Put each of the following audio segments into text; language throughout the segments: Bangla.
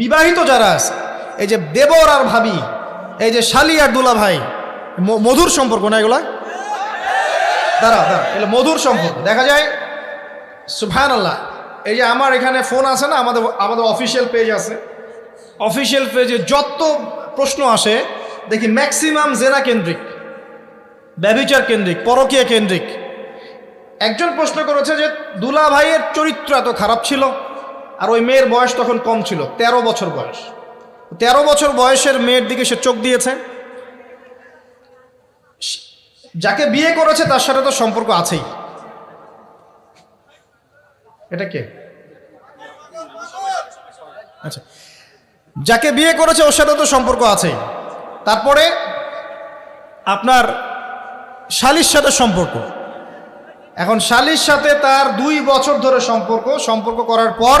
বিবাহিত যারা আছে, এই যে দেবর আর ভাবি, এই যে শালি আর দুলা ভাই মধুর সম্পর্ক না এগুলা? দাঁড়া দাঁড়া এগুলো মধুর সম্পর্ক। দেখা যায় সুফান আল্লাহ এই যে আমার এখানে ফোন আছে না, আমাদের আমাদের অফিসিয়াল পেজ আছে। অফিসিয়াল পেজে যত প্রশ্ন আসে, দেখি ম্যাক্সিমাম জেনা কেন্দ্রিক, ব্যবিচার কেন্দ্রিক, পরকীয়া কেন্দ্রিক। একজন প্রশ্ন করেছে যে, দুলা ভাইয়ের চরিত্র এত খারাপ ছিল? আর ওই মেয়ের বয়স তখন কম ছিল ১৩ বছর বয়স। ১৩ বছর বয়সের মেয়ের দিকে সে চোখ দিয়েছে। যাকে বিয়ে করেছে তার সাথে তো সম্পর্ক আছেই। এটা কে? আচ্ছা। যাকে বিয়ে করেছে ওর সাথে তো সম্পর্ক আছেই। তারপরে আপনার শালির সাথে সম্পর্ক। এখন শালির সাথে তার দুই বছর ধরে সম্পর্ক সম্পর্ক করার পর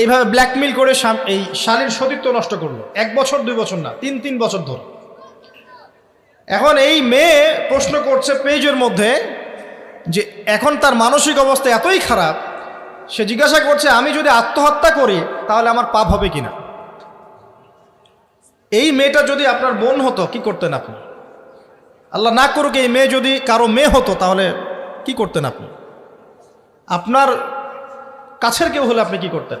এইভাবে ব্ল্যাকমেল করে এই শালীর সতীত্ব নষ্ট করল। এক বছর, দুই বছর না, তিন তিন বছর ধরে। এখন এই মেয়ে প্রশ্ন করছে পেজের মধ্যে যে, এখন তার মানসিক অবস্থা এতই খারাপ, সে জিজ্ঞাসা করছে, আমি যদি আত্মহত্যা করি, তাহলে আমার পাপ হবে কিনা? এই মেয়েটা যদি আপনার বোন হতো, কি করতেন আপনি? আল্লাহ না করুক এই মেয়ে যদি কারও মেয়ে হতো, তাহলে কি করতেন আপনি? আপনার কাছের কেউ হলে আপনি কি করতেন?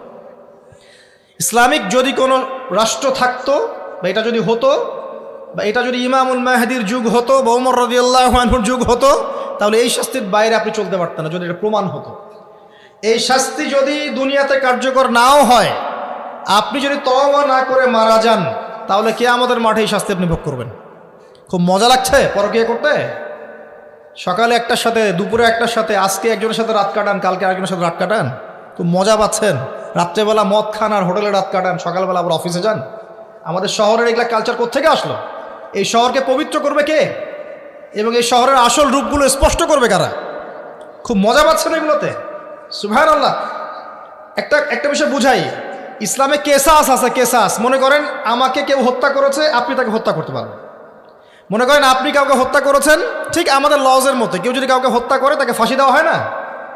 ইসলামিক যদি কোনো রাষ্ট্র থাকতো বা এটা যদি হতো বা এটা যদি ইমামুল মাহাদির যুগ হতো বা উমর রদিয়াল্লাহর যুগ হতো, তাহলে এই শাস্তির বাইরে আপনি চলতে পারতেন না যদি এটা প্রমাণ হতো। এই শাস্তি যদি দুনিয়াতে কার্যকর নাও হয়, আপনি যদি তওবা না করে মারা যান, তাহলে কে আমাদের মাঠে এই শাস্তি আপনি ভোগ করবেন। খুব মজা লাগছে পরকিয়া করতে? সকালে একটার সাথে, দুপুরে একটার সাথে, আজকে একজনের সাথে রাত কাটান, কালকে আরেকজনের সাথে রাত কাটান, খুব মজা পাচ্ছেন। রাত্রেবেলা মদ খান আর হোটেলে রাত কাটান, সকালবেলা আবার অফিসে যান। আমাদের শহরের এগুলা কালচার কোথেকে আসলো? এই শহরকে পবিত্র করবে কে? এবং এই শহরের আসল রূপগুলো স্পষ্ট করবে কারা? খুব মজা পাচ্ছেন এগুলোতে। সুভান আল্লাহ একটা একটা বিষয় বুঝাই। ইসলামে কেসাস আছে, কেসাস। মনে করেন আমাকে কেউ হত্যা করেছে, আপনি তাকে হত্যা করতে পারবেন মনে করেন আপনি কাউকে হত্যা করেছেন, ঠিক আমাদের লজের মধ্যে। কেউ যদি কাউকে হত্যা করে, তাকে ফাঁসি দেওয়া হয় না?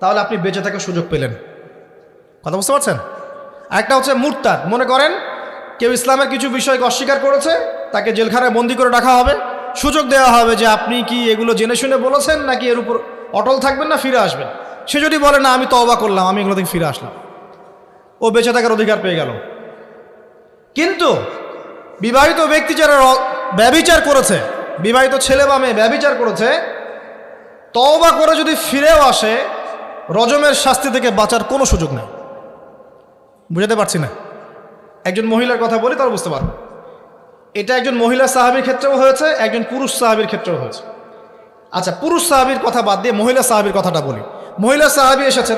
তাহলে আপনি বেঁচে থাকার সুযোগ পেলেন। কথা বুঝতে পারছেন? একটা হচ্ছে মুরতাদ। মনে করেন কেউ ইসলামের কিছু বিষয়কে অস্বীকার করেছে, তাকে জেলখানায় বন্দি করে রাখা হবে। সুযোগ দেওয়া হবে যে আপনি কি এগুলো জেনে শুনে বলেছেন, নাকি এর উপর অটল থাকবেন না, ফিরে আসবেন? সে যদি বলে, না, আমি তওবা করলাম, আমি এগুলো থেকে ফিরে আসলাম। ও বেঁচে থাকার অধিকার পেয়ে গেল। কিন্তু বিবাহিত ব্যক্তি যারা ব্যবিচার করেছে, বিবাহিত ছেলে বা মেয়ে ব্যভিচার করেছে, তওবা করে যদি ফিরেও আসে রজমের শাস্তি থেকে বাঁচার কোনো সুযোগ নেই। বুঝাতে পারছি না। একজন মহিলার কথা বলি তারা বুঝতে পারবে। এটা একজন মহিলা সাহাবির ক্ষেত্রেও হয়েছে, একজন পুরুষ সাহাবির ক্ষেত্রেও হয়েছে। আচ্ছা পুরুষ সাহাবির কথা বাদ দিয়ে মহিলা সাহাবির কথাটা বলি। মহিলা সাহাবি এসেছেন,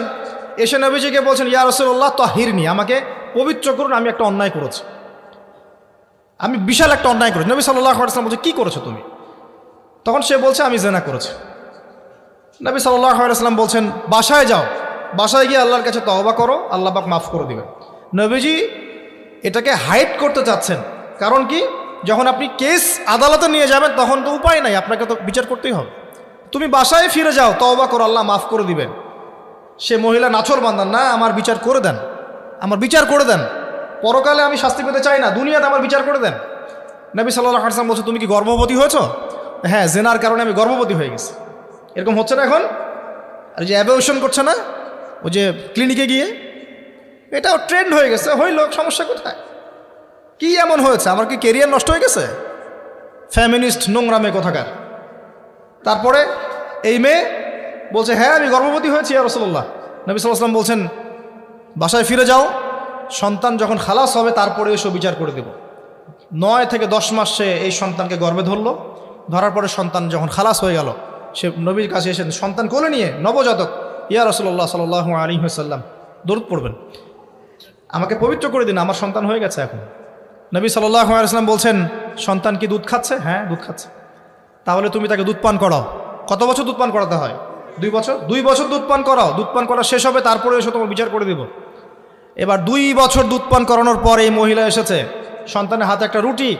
এসে নবীজিকে বলছেন, ইয়া রসুল্লাহ তাহিরনি, আমাকে পবিত্র করুন, আমি একটা অন্যায় করেছি। আমি বিশাল একটা অন্যায় করেছি। নবী সাল্লাহ বলছে, কী করেছ তুমি? তখন সে বলছে, আমি জেনা করেছি। নবী সাল্লাহ আসলাম বলছেন, বাসায় যাও। বাসায় গিয়ে আল্লাহর কাছে তওবা করো, আল্লাহ পাক মাফ করে দিবেন। নবীজি এটাকে হাইট করতে চাচ্ছেন। কারণ কি? যখন আপনি কেস আদালতে নিয়ে যাবেন, তখন তো উপায় নাই, আপনাকে তো বিচার করতেই হবে। তুমি বাসায় ফিরে যাও, তওবা করো, আল্লাহ মাফ করে দিবেন। সে মহিলা নাছর বান্ধান না, আমার বিচার করে দেন। আমার বিচার করে দেন। পরকালে আমি শাস্তি পেতে চাই না, দুনিয়াতে আমার বিচার করে দেন। নবী সাল্লাহ হাসান বলছে, তুমি কি গর্ভবতী হয়েছ? হ্যাঁ জেনার কারণে আমি গর্ভবতী হয়ে গেছি। এরকম হচ্ছে না এখন? আর যে অ্যাবেশন করছে না? ওই যে ক্লিনিকে গিয়ে? এটাও ট্রেন্ড হয়ে গেছে। হইল, সমস্যা কোথায়? কি এমন হয়েছে? আমার কি কেরিয়ার নষ্ট হয়ে গেছে? ফ্যামিনিস্ট নোংরা মেয়ে কোথাকার? তারপরে এই মেয়ে বলছে হ্যাঁ আমি গর্ভবতী হয়েছি আর রসল্লাহ নবী সাল্লাম বলছেন, বাসায় ফিরে যাও। সন্তান যখন খালাস হবে, তারপরে এসব বিচার করে দেব। নয় থেকে দশ মাস সে এই সন্তানকে গর্বে ধরলো। ধরার পরে সন্তান যখন খালাস হয়ে গেল সে নবীর কাছে এসে সন্তান কোলে নিয়ে নবজাতক, ইয়া রসল্লাহ সাল আলী সাল্লাম দরুদ পড়বেন। আমাকে পবিত্র করে দিন, আমার সন্তান হয়ে গেছে এখন। নবী সাল্লাহ আলাইসলাম বলছেন, সন্তান কি দুধ খাচ্ছে? হ্যাঁ দুধ খাচ্ছে। তাহলে তুমি তাকে দুধ পান করাও। কত বছর দুধ পান করাতে হয়? দুই বছর? দুই বছর দুধ পান করাও। দুধ পান করা শেষ হবে, তারপরে এসে তোমার বিচার করে দিব। এবার দুই বছর দুধ পান করানোর পর এই মহিলা এসেছে। সন্তানের হাতে একটা রুটি।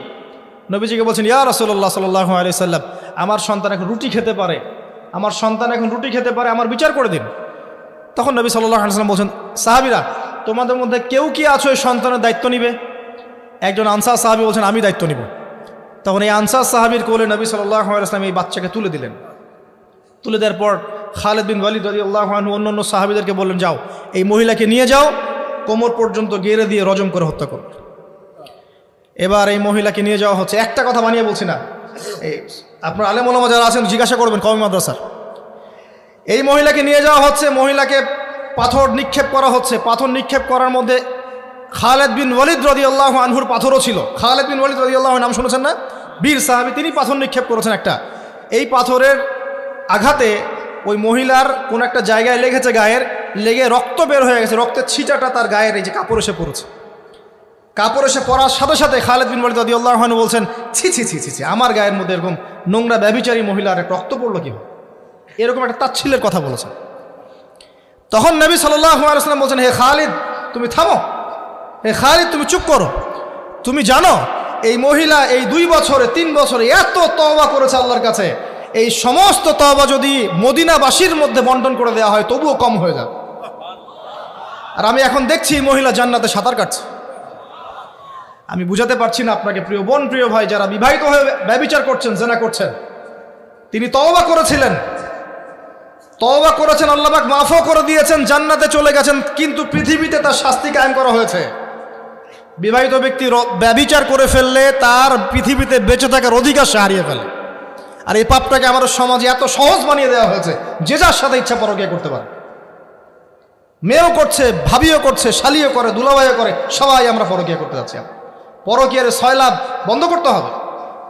নবীজিকে বলছেন, ইয়া রসল্লাহ সাল্লাহ আলি সাল্লাম আমার সন্তান এখন রুটি খেতে পারে, আমার সন্তান এখন রুটি খেতে পারে, আমার বিচার করে দিন। তখন নবী সাল্লাহ আলিয়াল্লাম বলছেন, সাহাবিরা, তোমাদের মধ্যে কেউ কি আছো এই সন্তানের দায়িত্ব নিবে? একজন আনসার সাহাবি বলছেন, আমি দায়িত্ব নিব। তখন এই আনসার সাহাবির কোলে নবী সাল্লাহ আসলাম এই বাচ্চাকে তুলে দিলেন। তুলে দেওয়ার পর খালেদ বিন ওয়ালিদ রদি আল্লাহ অন্য অন্য সাহাবিদেরকে বললেন, যাও, এই মহিলাকে নিয়ে যাও, কোমর পর্যন্ত গেড়ে দিয়ে রজম করে হত্যা করো। এবার এই মহিলাকে নিয়ে যাওয়া হচ্ছে। একটা কথা বানিয়ে বলছি না, এই আপনার আলেমোলামা যারা আছেন, জিজ্ঞাসা করবেন কমি মাদ্রাসার। এই মহিলাকে নিয়ে যাওয়া হচ্ছে, মহিলাকে পাথর নিক্ষেপ করা হচ্ছে। পাথর নিক্ষেপ করার মধ্যে খালেদ বিন ওয়ালিদ রদি আল্লাহ আনহুর পাথরও ছিল। খালেদ বিন ওয়ালিদ রদি আল্লাহ নাম শুনেছেন না? বীর সাহাবি, তিনি পাথর নিক্ষেপ করেছেন একটা। এই পাথরের আঘাতে ওই মহিলার কোন একটা জায়গায় লেগেছে গায়ের, লেগে রক্ত বের হয়ে গেছে। রক্তের ছিটাটা তার গায়ের এই যে কাপড় এসে পড়েছে। কাপড় এসে পরার সাথে সাথে খালেদ বিন ওয়ালিদ রদি আল্লাহ বলছেন, ছি ছি ছি ছি ছি, আমার গায়ের মধ্যে এরকম নোংরা ব্যবিচারী মহিলার এক রক্ত পড়ল কীভাবে? এরকম একটা তাচ্ছিলের কথা বলেছেন। তখন নবী সাল্লাম বলছেন, হে খালিদ, তুমি থামো। হে খালিদ, তুমি চুপ করো। তুমি জানো, এই মহিলা এই দুই বছরে, তিন বছরে এত তওবা করেছে আল্লাহর কাছে। এই সমস্ত তওবা যদি মদিনাবাসীর মধ্যে বন্টন করে দেওয়া হয়, তবুও কম হয়ে যাবে। আর আমি এখন দেখছি মহিলা জান্নাতে সাঁতার কাটছে। আমি বুঝাতে পারছি না আপনাকে, প্রিয় বোন, প্রিয় ভাই, যারা বিবাহিত হয়ে ব্যবিচার করছেন, জেনা করছেন। তিনি তওবা করেছিলেন। তওবা করেছেন, আল্লাহবাক মাফও করে দিয়েছেন, জান্নাতে চলে গেছেন, কিন্তু পৃথিবীতে তার শাস্তি কায়েম করা হয়েছে। বিবাহিত ব্যক্তি র- ব্যভিচার করে ফেললে তার পৃথিবীতে বেঁচে থাকার অধিকার সে হারিয়ে ফেলে। আর এই পাপটাকে আমাদের সমাজে এত সহজ বানিয়ে দেওয়া হয়েছে, যে যার সাথে ইচ্ছা পরকিয়া করতে পারে। মেয়েও করছে, ভাবিও করছে, শালিও করে, দুলাভাইও করে, সবাই আমরা পরকিয়া করতে যাচ্ছি পরকিয়ার সয়লাভ বন্ধ করতে হবে।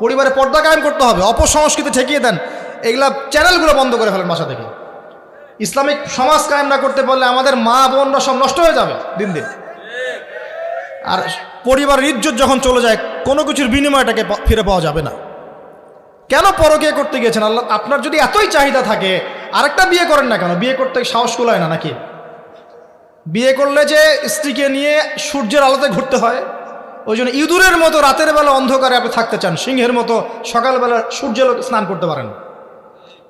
পরিবারে পর্দা কায়েম করতে হবে, অপসংস্কৃতি ঠেকিয়ে দেন। এগুলা চ্যানেলগুলো বন্ধ করে ফেলেন বাসা থেকে। ইসলামিক সমাজ কায়েম না করতে পারলে আমাদের মা বোনরা সব নষ্ট হয়ে যাবে দিন দিন। আর পরিবারের ইজ্জত যখন চলে যায়, কোনো কিছুর বিনিময়টাকে ফিরে পাওয়া যাবে না। কেন পরকিয়া করতে গিয়েছেন? আল্লাহ, আপনার যদি এতই চাহিদা থাকে, আরেকটা বিয়ে করেন না কেন? বিয়ে করতে সাহস কুলায় না নাকি? বিয়ে করলে যে স্ত্রীকে নিয়ে সূর্যের আলোতে ঘুরতে হয় ওই জন্য ইঁদুরের মতো রাতের বেলা অন্ধকারে আপনি থাকতে চান, সিংহের মতো সকালবেলা সূর্যের স্নান করতে পারেন।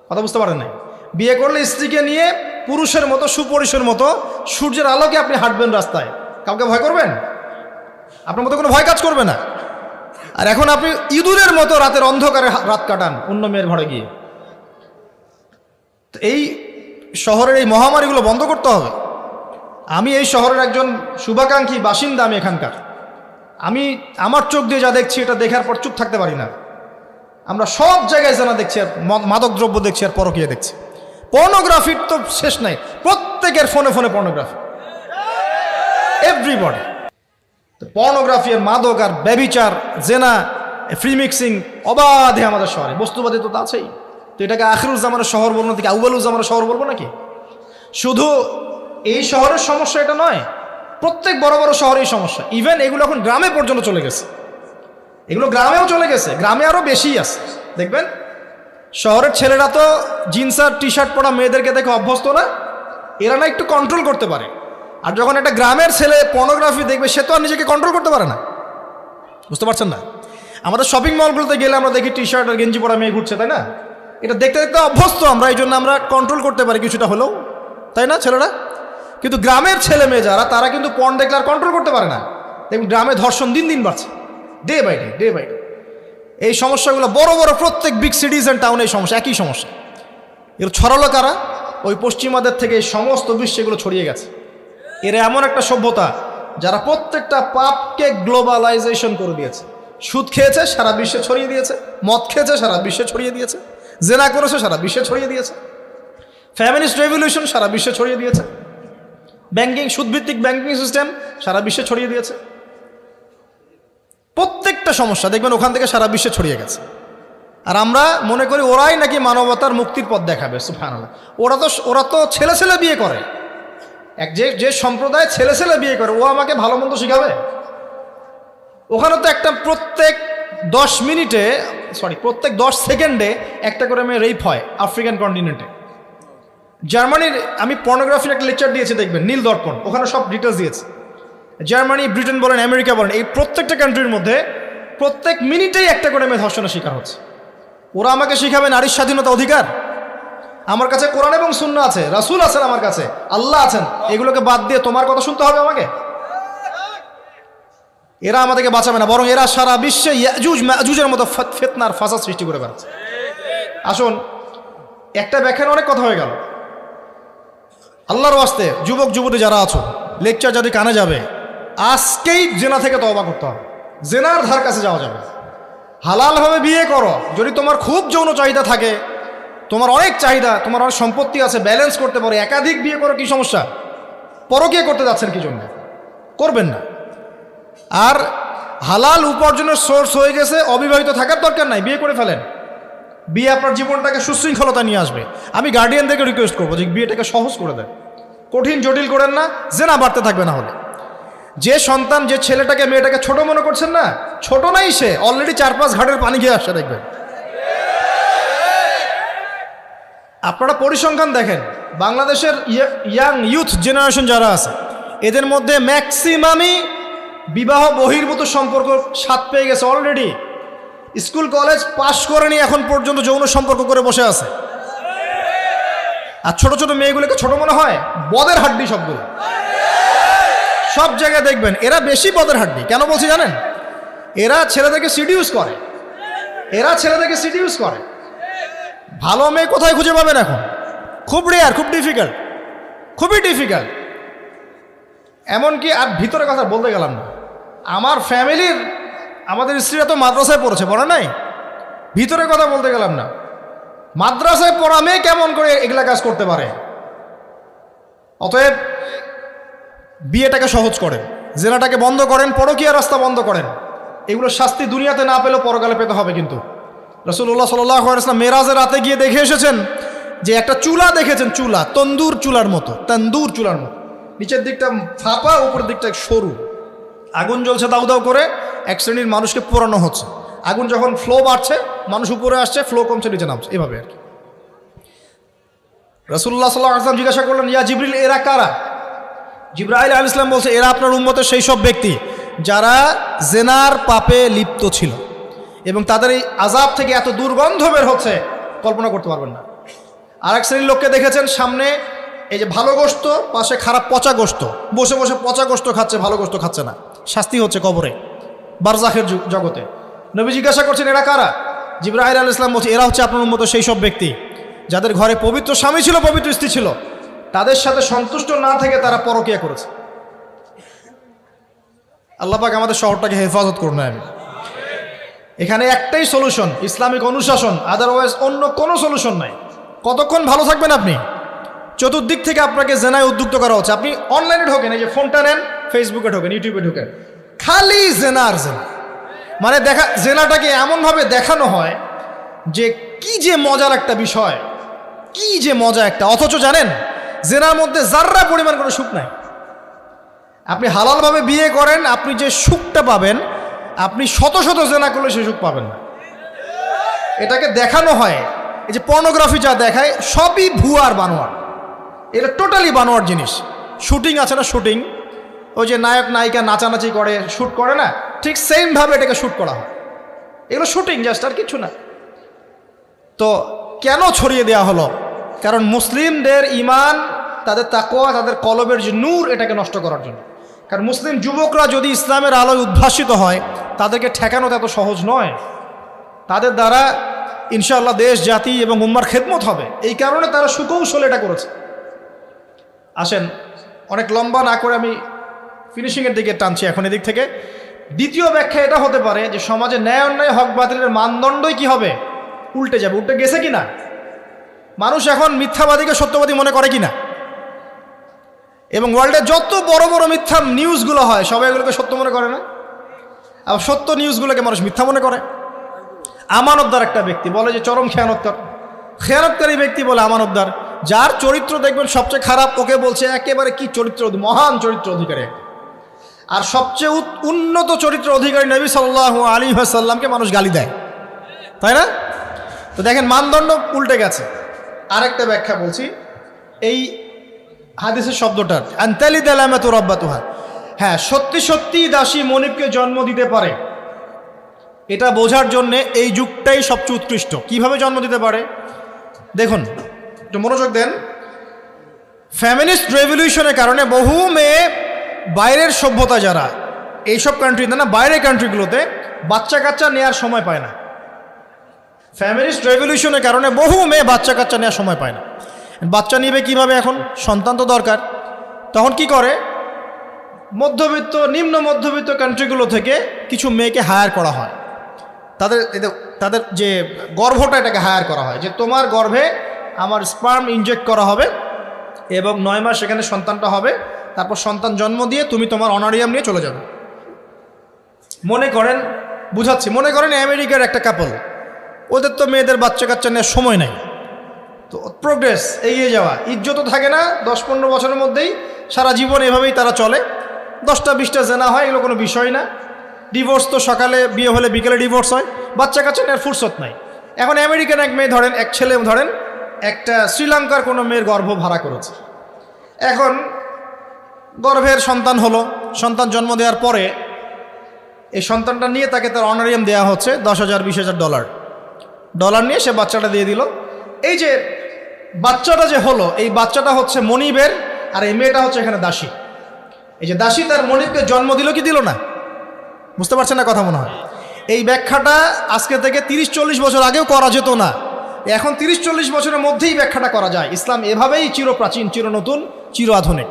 কথা বুঝতে পারেন নাই? বিয়ে করলে স্ত্রীকে নিয়ে পুরুষের মতো সুপুরুষের মতো সূর্যের আলোকে আপনি হাঁটবেন রাস্তায়। কাউকে ভয় করবেন? আপনার মতো কোনো ভয় কাজ করবে না। আর এখন আপনি ইঁদুরের মতো রাতের অন্ধকারে রাত কাটান অন্য মেয়ের ঘরে গিয়ে। তো এই শহরের এই মহামারীগুলো বন্ধ করতে হবে। আমি এই শহরের একজন শুভাকাঙ্ক্ষী বাসিন্দা, আমি এখানকার। আমি আমার চোখ দিয়ে যা দেখছি, এটা দেখার পর চুপ থাকতে পারি না। আমরা সব জায়গায় জানা দেখছি আর মাদক দ্রব্য দেখছি আর পরকীয়া দেখছি। পর্নোগ্রাফির তো শেষ নাই। প্রত্যেকের ফোনে ফোনে পর্নোগ্রাফি এভরিবডি তো পর্নোগ্রাফি আর মাদক আর ব্যবিচার, জেনা ফ্রি মিক্সিং অবাধে আমাদের শহরে। বস্তুবাদী তো তা আছেই। তো এটাকে আখিরুজ্জামানের শহর বলব নাকি আউবালুজ্জামানের শহর বলব নাকি? শুধু এই শহরের সমস্যা এটা নয় প্রত্যেক বড় বড় শহরেই সমস্যা। ইভেন এগুলো এখন গ্রামে পর্যন্ত চলে গেছে। এগুলো গ্রামেও চলে গেছে। গ্রামে আরও বেশি আছে। দেখবেন? শহরের ছেলেরা তো জিন্স আর টি শার্ট পরা মেয়েদেরকে দেখে অভ্যস্ত না। এরা না একটু কন্ট্রোল করতে পারে। আর যখন একটা গ্রামের ছেলে পর্নোগ্রাফি দেখবে, সে তো আর নিজেকে কন্ট্রোল করতে পারে না। বুঝতে পারছেন না? আমাদের শপিং মলগুলোতে গেলে আমরা দেখি টি শার্ট আর গেঞ্জি পরা মেয়ে ঘুরছে, তাই না? এটা দেখতে দেখতে অভ্যস্ত আমরা এই জন্য আমরা কন্ট্রোল করতে পারি কিছুটা হলেও। তাই না, ছেলেরা? কিন্তু গ্রামের ছেলে মেয়ে যারা, তারা কিন্তু পণ দেখলে আর কন্ট্রোল করতে পারে না। দেখুন, গ্রামে ধর্ষণ দিন দিন বাড়ছে। Day by day day by day এই সমস্যাগুলো বড় বড় প্রত্যেক বিগ সিটিজ অ্যান্ড টাউনে এই সমস্যা, একই সমস্যা। এর ছড়ালো কারা? ওই পশ্চিমাদের থেকে এই সমস্ত বিশ্বে এগুলো ছড়িয়ে গেছে। এর এমন একটা সভ্যতা যারা প্রত্যেকটা পাপকে গ্লোবালাইজেশন করে দিয়েছে। সুদ খেয়েছে, সারা বিশ্বে ছড়িয়ে দিয়েছে। মদ খেয়েছে, সারা বিশ্বে ছড়িয়ে দিয়েছে। জেনা করেছে, সারা বিশ্বে ছড়িয়ে দিয়েছে। ফ্যামিলিস্ট রেভলিউশন সারা বিশ্বে ছড়িয়ে দিয়েছে। ব্যাংকিং, সুদভিত্তিক ব্যাংকিং সিস্টেম সারা বিশ্বে ছড়িয়ে দিয়েছে। প্রত্যেকটা সমস্যা দেখবেন ওখান থেকে সারা বিশ্বে ছড়িয়ে গেছে। আর আমরা মনে করি ওরাই নাকি মানবতার মুক্তির পথ দেখাবে সুফানাল্লাহ ওরা তো ওরা তো ছেলে ছেলে বিয়ে করে। এক যে যে সম্প্রদায় ছেলে ছেলে বিয়ে করে, ও আমাকে ভালো মন্দ শিখাবে? ওখানে তো একটা প্রত্যেক দশ মিনিটে সরি প্রত্যেক দশ সেকেন্ডে একটা করে মেয়ে রেপ হয় আফ্রিকান কন্টিনেন্টে জার্মানির, আমি পর্নোগ্রাফির একটা লেকচার দিয়েছি, দেখবেন, নীল দর্পণ, ওখানে সব ডিটেলস দিয়েছে। জার্মানি, ব্রিটেন বলেন, আমেরিকা বলেন, এই প্রত্যেকটা কান্ট্রির মধ্যে প্রত্যেক মিনিটেই একটা করে মেয়ে ধর্ষণের শিকার হচ্ছে। ওরা আমাকে শিখাবে নারীর স্বাধীনতা অধিকার। আমার কাছে কোরআন এবং শূন্য আছে, রাসুল আছেন আমার কাছে, আল্লাহ আছেন। এগুলোকে বাদ দিয়ে তোমার কথা শুনতে হবে আমাকে? এরা আমাদেরকে বাঁচাবে না, বরং এরা সারা বিশ্বে ইয়াজুজ, মাজুজের মতো ফত- ফেতনার ফাঁসা সৃষ্টি করে বেড়াচ্ছে। আসুন, একটা ব্যাখ্যার অনেক কথা হয়ে গেল। আল্লাহর ওয়াস্তে যুবক, যুবতী যারা আছো লেকচার যদি কানে যাবে, আজকেই জেনা থেকে তবা করতে হবে। জেনার ধার কাছে যাওয়া যাবে। হালালভাবে বিয়ে করো, যদি তোমার খুব যৌন চাহিদা থাকে, তোমার অনেক চাহিদা, তোমার অনেক সম্পত্তি আছে ব্যালেন্স করতে পারো, একাধিক বিয়ে করো, কি সমস্যা? পরকীয় করতে যাচ্ছেন কি জন্য? করবেন না। আর হালাল উপার্জনের সোর্স হয়ে গেছে, অবিবাহিত থাকার দরকার নাই, বিয়ে করে ফেলেন। বিয়ে আপনার জীবনটাকে সুশৃঙ্খলতা নিয়ে আসবে। আমি গার্ডিয়ানদেরকে রিকোয়েস্ট করব যে বিয়েটাকে সহজ করে দেন। কঠিন, জটিল করেন না, জেনা বাড়তে থাকবে না হলে। যে সন্তান, যে ছেলেটাকে, মেয়েটাকে ছোট মনে করছেন না, ছোট নাই সে অলরেডি চার পাঁচ ঘাটের পানি খেয়ে আসছে দেখবেন। আপনারা পরিসংখ্যান দেখেন, বাংলাদেশের ইয়াং ইউথ জেনারেশন যারা আছে, এদের মধ্যে ম্যাক্সিমামই বিবাহ বহির্ভূত সম্পর্ক স্বাদ পেয়ে গেছে অলরেডি স্কুল, কলেজ পাশ করেনি, এখন পর্যন্ত যৌন সম্পর্ক করে বসে আছে। আর ছোট ছোট মেয়েগুলোকে ছোট মনে হয়? বদের হাড্ডি সবগুলো। সব জায়গায় দেখবেন, এরা বেশি বদের হাড্ডি। কেন বলছি জানেন? এরা ছেলেদেরকে সিডিউস করে। এরা ছেলেদেরকে সিডিউস করে। ভালো মেয়ে কোথায় খুঁজে পাবেন এখন? খুব রেয়ার খুব ডিফিকাল্ট খুবই ডিফিকাল্ট এমনকি আর ভিতরে কথা বলতে গেলাম না। আমার ফ্যামিলির আমাদের স্ত্রীরা তো মাদ্রাসায় পড়েছে, পড়ে নাই? ভিতরে কথা বলতে গেলাম না। মাদ্রাসায় পড়া মেয়ে কেমন করে এগুলা কাজ করতে পারে? অতএব বিয়েটাকে সহজ করেন, জেনাটাকে বন্ধ করেন, পরকীয়া রাস্তা বন্ধ করেন। এগুলো শাস্তি দুনিয়াতে না পেলেও পরকালে পেতে হবে কিন্তু। রসুল্লাহ সাল্লাম মেরাজের রাতে গিয়ে দেখে এসেছেন যে একটা চুলা দেখেছেন, চুলা, তন্দুর চুলার মতো, তন্দুর চুলার মতো। নিচের দিকটা ফাঁপা, উপরের দিকটা সরু। আগুন জ্বলছে দাউ দাউ করে এক শ্রেণির মানুষকে পোড়ানো হচ্ছে। আগুন যখন ফ্লো বাড়ছে, মানুষ উপরে আসছে ফ্লো কমছে, নিচে নামছে। এভাবে আর কি। রসুল্লাহ সাল্লাহ আসলাম জিজ্ঞাসা করলেন, ইয়া জিবরিল, এরা কারা? জিব্রাহিল আল ইসলাম বলছে, এরা আপনার উন্মতের সেই সব ব্যক্তি যারা জেনার পাপে লিপ্ত ছিল এবং তাদের এই আজাব থেকে এত দুর্গন্ধ বের হচ্ছে, কল্পনা করতে পারবেন না। আর এক শ্রেণির লোককে দেখেছেন, সামনে এই যে ভালো গোস্ত পাশে খারাপ পচা গোস্ত বসে বসে পচা গোস্ত খাচ্ছে, ভালো গোস্ত খাচ্ছে না। শাস্তি হচ্ছে কবরে। বারজাখের জগতে। নবী জিজ্ঞাসা করছেন, এরা কারা? জিব্রাহিল আল ইসলাম বলছে, এরা হচ্ছে আপনার মতো সেই সব ব্যক্তি। যাদের ঘরে পবিত্র স্বামী ছিল, পবিত্র স্ত্রী ছিল। তাদের সাথে সন্তুষ্ট না থেকে তারা পরকিয়া করেছে। আল্লাহ পাক আমাদের শহরটাকে হেফাজত করুন আমি এখানে একটাই সলিউশন ইসলামিক অনুশাসন। আদারওয়াইজ অন্য কোনো সলিউশন নাই। কতক্ষণ ভালো থাকবেন আপনি? চতুর্দিক থেকে আপনাকে জেনায় উদ্যুক্ত করা হচ্ছে। আপনি অনলাইনে ঢোকেন, এই যে ফোনটা নেন ফেসবুকে ঢোকেন ইউটিউবে ঢোকেন। খালি জেনা আর জেনা। মানে দেখা, জেনাটাকে এমনভাবে দেখানো হয় যে কি যে মজার একটা বিষয়, কি যে মজা একটা। অথচ জানেন, জেনার মধ্যে যার্রা পরিমাণ কোনো সুখ নাই। আপনি হালালভাবে বিয়ে করেন, আপনি যে সুখটা পাবেন, আপনি শত শত জেনা করলে সে সুখ পাবেন না। এটাকে দেখানো হয়। এই যে পর্নোগ্রাফি যা দেখায়, সবই ভুয়ার বানোয়ার এটা টোটালি বানোয়ার জিনিস। শুটিং আছে না শুটিং? ওই যে নায়ক, নায়িকা নাচানাচি করে শ্যুট করে না? ঠিক সেমভাবে এটাকে শ্যুট করা হয়। এগুলো শ্যুটিং জাস্ট আর কিছু না। তো কেন ছড়িয়ে দেওয়া হলো? কারণ মুসলিমদের ইমান, তাদের তাকোয়া তাদের কলবের যে নূর, এটাকে নষ্ট করার জন্য। কারণ মুসলিম যুবকরা যদি ইসলামের আলোয় উদ্ভাসিত হয়, তাদেরকে ঠেকানো এত সহজ নয়। তাদের দ্বারা ইনশাআল্লাহ দেশ, জাতি এবং উম্মার খেদমত হবে। এই কারণে তারা সুকৌশল এটা করেছে। আসেন, অনেক লম্বা না করে আমি ফিনিশিংয়ের দিকে টানছি এখন এদিক থেকে। দ্বিতীয় ব্যাখ্যা এটা হতে পারে যে সমাজে ন্যায় অন্যায়, হক বাতিলের মানদণ্ডই কি হবে? উল্টে যাবে। উল্টে গেছে কি না মানুষ এখন মিথ্যাবাদীকে সত্যবাদী মনে করে কি না এবং ওয়ার্ল্ডে যত বড় বড় মিথ্যা নিউজগুলো হয়, সবাই এগুলোকে সত্য মনে করে না? আবার সত্য নিউজগুলোকে মানুষ মিথ্যা মনে করে? আমানতদার একটা ব্যক্তি বলে যে চরম খেয়ানতকার। খেয়ানতকারী ব্যক্তি বলে আমানতদার। যার চরিত্র দেখবেন সবচেয়ে খারাপ, ওকে বলছে একেবারে কি চরিত্র মহান চরিত্র অধিকারী একটা। আর সবচেয়ে উন্নত চরিত্র অধিকারী নবী সাল্লাহ আলী সাল্লামকে মানুষ গালি দেয়। তাই না? তো দেখেন মানদণ্ড উল্টে গেছে। আরেকটা ব্যাখ্যা বলছি। এই হাদিসের শব্দটার আন্তালি দালামে তো রব্বা তুহা হ্যাঁ সত্যি সত্যি দাসী মনিবকে জন্ম দিতে পারে। এটা বোঝার জন্য এই যুগটাই সবচেয়ে উৎকৃষ্ট। কীভাবে জন্ম দিতে পারে? দেখুন, একটু মনোযোগ দেন। ফ্যামিলিস্ট রেভলিউশনের কারণে বহু মেয়ে বাইরের সভ্যতা যারা, এইসব কান্ট্রিতে না, বাইরের কান্ট্রিগুলোতে বাচ্চা কাচ্চা নেওয়ার সময় পায় না। ফ্যামিলিস্ট রেভলিউশনের কারণে বহু মেয়ে বাচ্চা কাচ্চা নেওয়ার সময় পায় না। বাচ্চা নিবে কীভাবে এখন? সন্তান তো দরকার। তখন কি করে? মধ্যবিত্ত, নিম্ন মধ্যবিত্ত কান্ট্রিগুলো থেকে কিছু মেয়েকে হায়ার করা হয়। তাদের তাদের যে গর্ভটা এটাকে হায়ার করা হয়। যে তোমার গর্ভে আমার স্পার্ম ইনজেক্ট করা হবে এবং নয় মাস সেখানে সন্তানটা হবে। তারপর সন্তান জন্ম দিয়ে তুমি তোমার অনারিয়াম নিয়ে চলে যাবে। মনে করেন, বুঝাচ্ছি, মনে করেন আমেরিকার একটা কাপল ওদের তো মেয়েদের বাচ্চা কাচ্চা নেওয়ার সময় নাই। তো প্রোগ্রেস এগিয়ে যাওয়া। ইজ্জতও থাকে না, দশ পনেরো বছরের মধ্যেই সারা জীবন এভাবেই তারা চলে। দশটা, বিশটা জেনা হয়, এগুলো কোনো বিষয় না। ডিভোর্স তো সকালে বিয়ে হলে বিকেলে ডিভোর্স হয়, বাচ্চা কাচ্চা নেওয়ার ফুরসত নাই। এখন আমেরিকান এক মেয়ে ধরেন, এক ছেলে ধরেন, একটা শ্রীলঙ্কার কোনো মেয়ের গর্ভ ভাড়া করেছে। এখন গর্ভের সন্তান হলো, সন্তান জন্ম দেওয়ার পরে এই সন্তানটা নিয়ে তাকে তার অনারিয়াম দেওয়া হচ্ছে, দশ হাজার, বিশ হাজার ডলার ডলার নিয়ে সে বাচ্চাটা দিয়ে দিল। এই যে বাচ্চাটা যে হলো, এই বাচ্চাটা হচ্ছে মনিবের আর এই মেয়েটা হচ্ছে এখানে দাসী। এই যে দাসী তার মনিবকে জন্ম দিল কি দিল না? বুঝতে পারছেন না কথা মনে হয়? এই ব্যাখ্যাটা আজকে থেকে তিরিশ চল্লিশ বছর আগেও করা যেত না। এখন তিরিশ চল্লিশ বছরের মধ্যেই ব্যাখ্যাটা করা যায়। ইসলাম এভাবেই চির প্রাচীন চির নতুন চির আধুনিক